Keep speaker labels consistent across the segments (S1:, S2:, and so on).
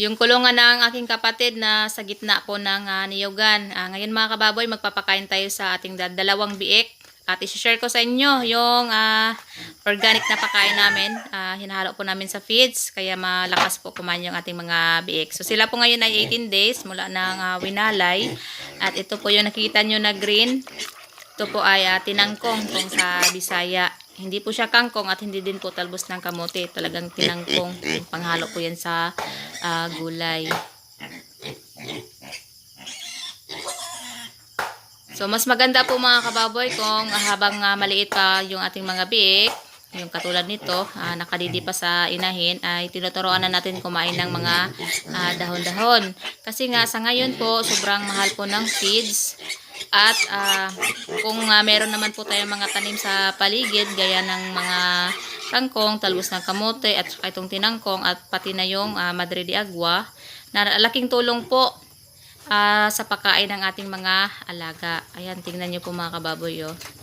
S1: Yung kulungan ng aking kapatid na sa gitna po ng ah, niyugan. Ah, ngayon mga kababoy, magpapakain tayo sa ating da- dalawang biik. At isi-share ko sa inyo yung ah, organic na pakain namin. Ah, hinahalo po namin sa feeds, kaya malakas po kumain yung ating mga biik. So sila po ngayon ay 18 days mula ng ah, winalay. At ito po yung nakikita nyo na green. Ito po ay ah, tinangkong kung sa Bisaya. Hindi po siya kangkong at hindi din po talbos ng kamote. Talagang tinangkong. Panghalo po yan sa ah, gulay. So, mas maganda po mga kababoy kung habang ah, maliit pa yung ating mga biik, yung katulad nito, ah, nakadidi pa sa inahin, ay tinuturoan na natin kumain ng mga ah, dahon-dahon. Kasi nga, sa ngayon po, sobrang mahal po ng feeds. At ah, kung ah, meron naman po tayong mga tanim sa paligid, gaya ng mga kangkong, talbos ng kamote, at itong tinangkong, at pati na yung ah, madre de agua, na laking tulong po ah, sa pagkain ng ating mga alaga. Ayan, tingnan nyo po mga kababoy. Oh.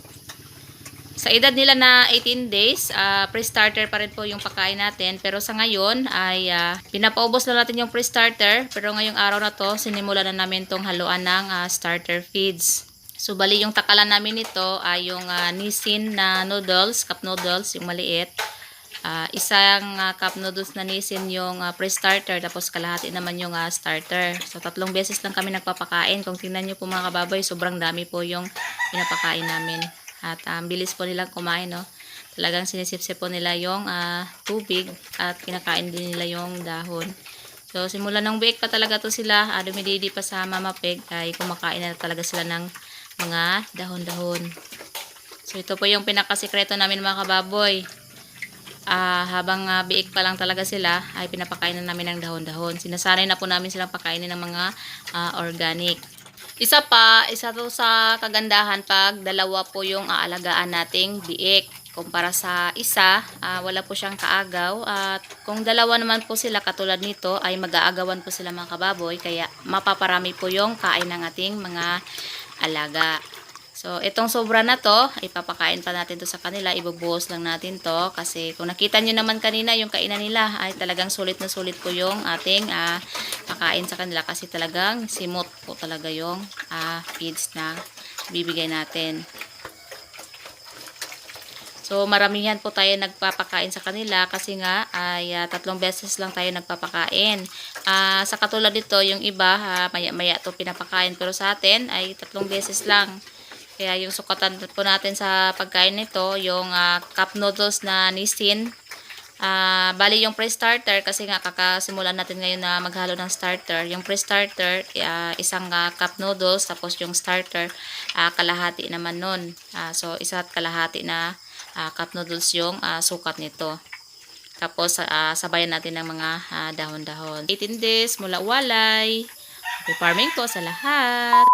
S1: Sa edad nila na 18 days, ah, pre-starter pa rin po yung pagkain natin. Pero sa ngayon ay ah, pinapaubos na natin yung pre-starter. Pero ngayong araw na to, sinimula na namin tong haluan ng ah, starter feeds. So bali yung takalan namin nito ay yung ah, Nissin na noodles, cup noodles, yung maliit. Ah, isang ah, cup noodles na Nissin yung ah, pre-starter tapos kalahati naman yung ah, starter. So tatlong beses lang kami nagpapakain. Kung tingnan niyo po mga kababoy, sobrang dami po yung pinapakain namin. At ang bilis po nilang kumain, no? Talagang sinisipsip po nila yung ah, tubig at kinakain din nila yung dahon. So, simula ng week pa talaga to sila, ah, dumididi pa sa Mama Peg, ay kumakain na talaga sila ng mga dahon-dahon. So, ito po yung pinakasikreto namin mga kababoy. Ah, habang ah, biik pa lang talaga sila, ay pinapakain na namin ng dahon-dahon. Sinasanay na po namin silang pakainin ng mga ah, organic. Isa pa, isa to sa kagandahan pag dalawa po yung aalagaan nating biik. Kumpara sa isa, ah, wala po siyang kaagaw. At kung dalawa naman po sila katulad nito, ay mag-aagawan po sila mga kababoy. Kaya mapaparami po yung kain ng ating mga alaga. So, itong sobra na to, ipapakain pa natin to sa kanila. Ibubuhos lang natin to. Kasi kung nakita nyo naman kanina, yung kainan nila ay talagang sulit na sulit po yung ating ah, pakain sa kanila. Kasi talagang simot po talaga yung ah, feeds na bibigay natin. So, maramihan po tayo nagpapakain sa kanila kasi nga ay ah, tatlong beses lang tayo nagpapakain. Ah, sa katulad dito, yung iba, ah, maya-maya to pinapakain. Pero sa atin ay tatlong beses lang. Kaya yung sukatan po natin sa pagkain nito, yung ah, cup noodles na Nissin. Ah, bali yung pre-starter kasi nga kakasimulan natin ngayon na maghalo ng starter. Yung pre-starter, ah, isang ah, cup noodles tapos yung starter ah, kalahati naman nun. Ah, so isa at kalahati na ah, cup noodles yung ah, sukat nito. Tapos ah, sabayan natin ng mga ah, dahon-dahon. 18 days mula walay. Happy farming po sa lahat.